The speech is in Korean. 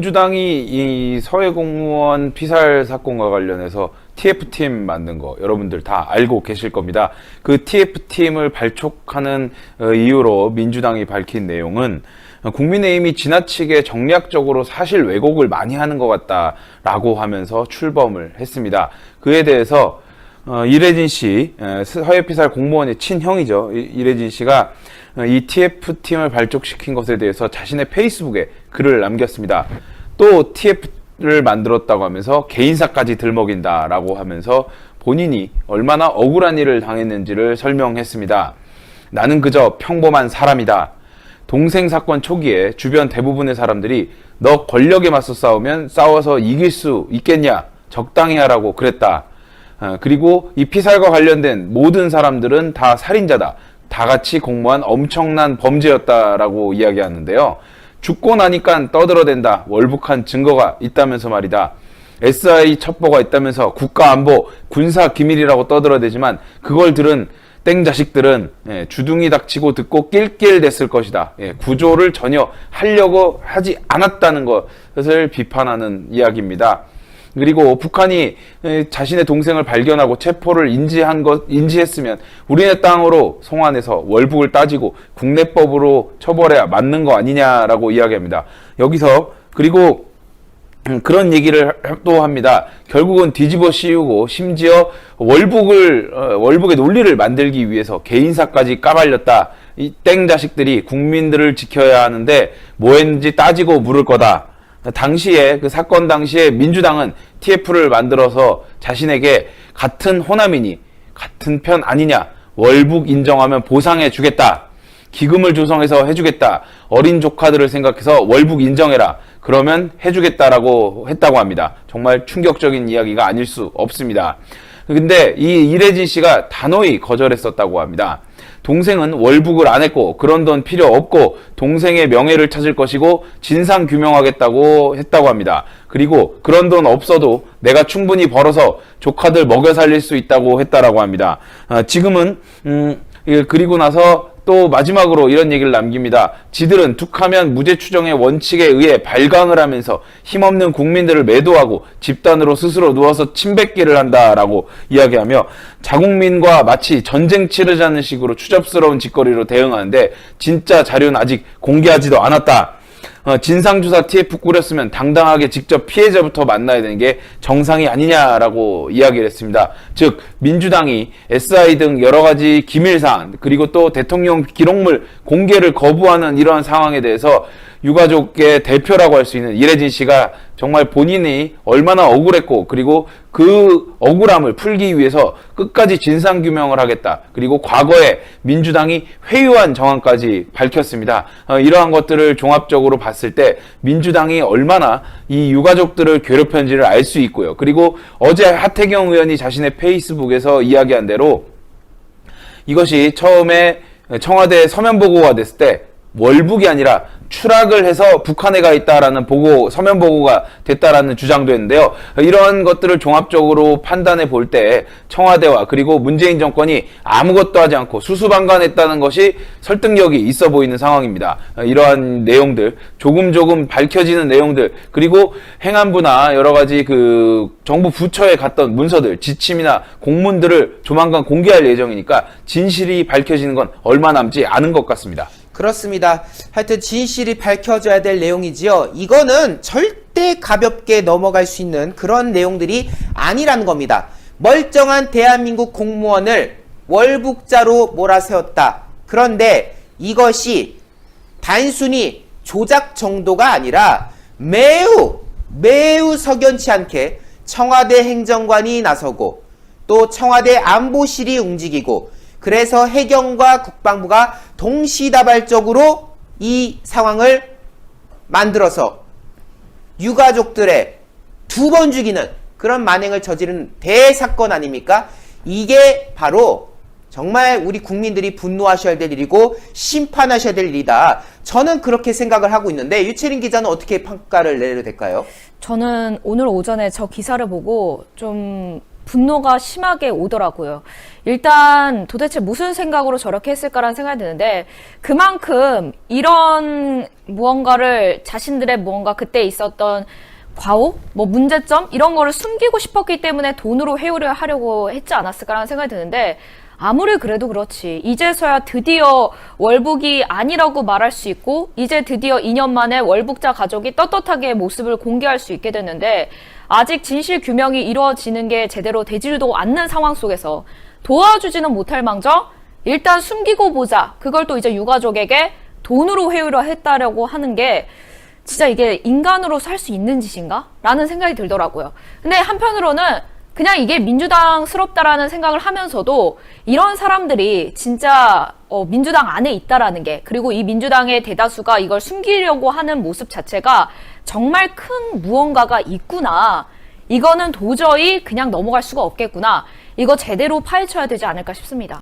민주당이 이 서해 공무원 피살 사건과 관련해서 TF팀 만든 거 여러분들 다 알고 계실 겁니다. 그 TF팀을 발족하는 어, 이유로 민주당이 밝힌 내용은 어, 국민의힘이 지나치게 정략적으로 사실 왜곡을 많이 하는 것 같다라고 하면서 출범을 했습니다. 그에 대해서 어, 이래진 씨, 에, 서해 피살 공무원의 친형이죠. 이- 이래진 씨가 어, 이 TF팀을 발족시킨 것에 대해서 자신의 페이스북에 글을 남겼습니다. 또 TF를 만들었다고 하면서 개인사까지 들먹인다라고 하면서 본인이 얼마나 억울한 일을 당했는지를 설명했습니다. 나는 그저 평범한 사람이다. 동생 사건 초기에 주변 대부분의 사람들이 너 권력에 맞서 싸우면 싸워서 이길 수 있겠냐? 적당히 하라고 그랬다. 어, 그리고 이 피살과 관련된 모든 사람들은 다 살인자다. 다 같이 공모한 엄청난 범죄였다라고 이야기하는데요. 죽고 나니까 떠들어댄다. 월북한 증거가 있다면서 말이다. SI 첩보가 있다면서 국가안보, 군사 기밀이라고 떠들어대지만 그걸 들은 땡 자식들은 예, 주둥이 닥치고 듣고 낄낄댔을 것이다. 예, 구조를 전혀 하려고 하지 않았다는 것을 비판하는 이야기입니다. 그리고 북한이 에, 자신의 동생을 발견하고 체포를 인지한 것, 인지했으면 우리네 땅으로 송환해서 월북을 따지고 국내법으로 처벌해야 맞는 거 아니냐라고 이야기합니다. 여기서 그리고 음, 그런 얘기를 또 합니다. 결국은 뒤집어 씌우고 심지어 월북을 어, 월북의 논리를 만들기 위해서 개인사까지 까발렸다. 이 땡 자식들이 국민들을 지켜야 하는데 뭐 했는지 따지고 물을 거다. 당시에 그 사건 당시에 민주당은 TF를 만들어서 자신에게 같은 호남이니 같은 편 아니냐 월북 인정하면 보상해 주겠다. 기금을 조성해서 해주겠다. 어린 조카들을 생각해서 월북 인정해라. 그러면 해주겠다라고 했다고 합니다. 정말 충격적인 이야기가 아닐 수 없습니다. 근데 이 이래진 씨가 단호히 거절했었다고 합니다. 동생은 월북을 안 했고 그런 돈 필요 없고 동생의 명예를 찾을 것이고 진상 규명하겠다고 했다고 합니다. 그리고 그런 돈 없어도 내가 충분히 벌어서 조카들 먹여 살릴 수 있다고 했다라고 합니다. 아, 지금은 음, 예, 그리고 나서 또 마지막으로 이런 얘기를 남깁니다. 지들은 툭하면 무죄 추정의 원칙에 의해 발광을 하면서 힘없는 국민들을 매도하고 집단으로 스스로 누워서 침뱉기를 한다라고 이야기하며 자국민과 마치 전쟁 치르자는 식으로 추접스러운 짓거리로 대응하는데 진짜 자료는 아직 공개하지도 않았다. 어, 진상조사 TF 꾸렸으면 당당하게 직접 피해자부터 만나야 되는 게 정상이 아니냐라고 이야기를 했습니다. 즉 민주당이 SI 등 여러 가지 기밀 사안 그리고 또 대통령 기록물 공개를 거부하는 이러한 상황에 대해서 유가족의 대표라고 할 수 있는 이래진 씨가 정말 본인이 얼마나 억울했고 그리고 그 억울함을 풀기 위해서 끝까지 진상 규명을 하겠다. 그리고 과거에 민주당이 회유한 정황까지 밝혔습니다. 어, 이러한 것들을 종합적으로 봤을 때 민주당이 얼마나 이 유가족들을 괴롭혔는지를 알 수 있고요. 그리고 어제 하태경 의원이 자신의 페이스북에서 이야기한 대로 이것이 처음에 청와대 서면 보고가 됐을 때 월북이 아니라 추락을 해서 북한에 가 있다라는 보고 서면 보고가 됐다라는 주장도 했는데요. 이런 것들을 종합적으로 판단해 볼 때 청와대와 그리고 문재인 정권이 아무것도 하지 않고 수수방관했다는 것이 설득력이 있어 보이는 상황입니다. 이러한 내용들 조금 조금 밝혀지는 내용들 그리고 행안부나 여러 가지 그 정부 부처에 갔던 문서들 지침이나 공문들을 조만간 공개할 예정이니까 진실이 밝혀지는 건 얼마 남지 않은 것 같습니다. 그렇습니다. 하여튼 진실이 밝혀져야 될 내용이지요. 이거는 절대 가볍게 넘어갈 수 있는 그런 내용들이 아니라는 겁니다. 멀쩡한 대한민국 공무원을 월북자로 몰아세웠다. 그런데 이것이 단순히 조작 정도가 아니라 매우 매우 석연치 않게 청와대 행정관이 나서고 또 청와대 안보실이 움직이고 그래서 해경과 국방부가 동시다발적으로 이 상황을 만들어서 유가족들의 두 번 죽이는 그런 만행을 저지른 대사건 아닙니까? 이게 바로 정말 우리 국민들이 분노하셔야 될 일이고 심판하셔야 될 일이다. 저는 그렇게 생각을 하고 있는데 유채린 기자는 어떻게 평가를 내려도 될까요? 저는 오늘 오전에 저 기사를 보고 좀 분노가 심하게 오더라고요. 일단 도대체 무슨 생각으로 저렇게 했을까라는 생각이 드는데 그만큼 이런 무언가를 자신들의 무언가 그때 있었던 과오, 뭐 문제점 이런 거를 숨기고 싶었기 때문에 돈으로 회유를 하려고 했지 않았을까라는 생각이 드는데 아무리 그래도 그렇지 이제서야 드디어 월북이 아니라고 말할 수 있고 이제 드디어 2년 만에 월북자 가족이 떳떳하게 모습을 공개할 수 있게 됐는데 아직 진실 규명이 이루어지는 게 제대로 되지도 않는 상황 속에서 도와주지는 못할 망정 일단 숨기고 보자 그걸 또 이제 유가족에게 돈으로 회유를 했다라고 하는 게 진짜 이게 인간으로 살 수 있는 짓인가? 라는 생각이 들더라고요. 근데 한편으로는 그냥 이게 민주당스럽다라는 생각을 하면서도 이런 사람들이 진짜 어, 민주당 안에 있다라는 게 그리고 이 민주당의 대다수가 이걸 숨기려고 하는 모습 자체가 정말 큰 무언가가 있구나. 이거는 도저히 그냥 넘어갈 수가 없겠구나. 이거 제대로 파헤쳐야 되지 않을까 싶습니다.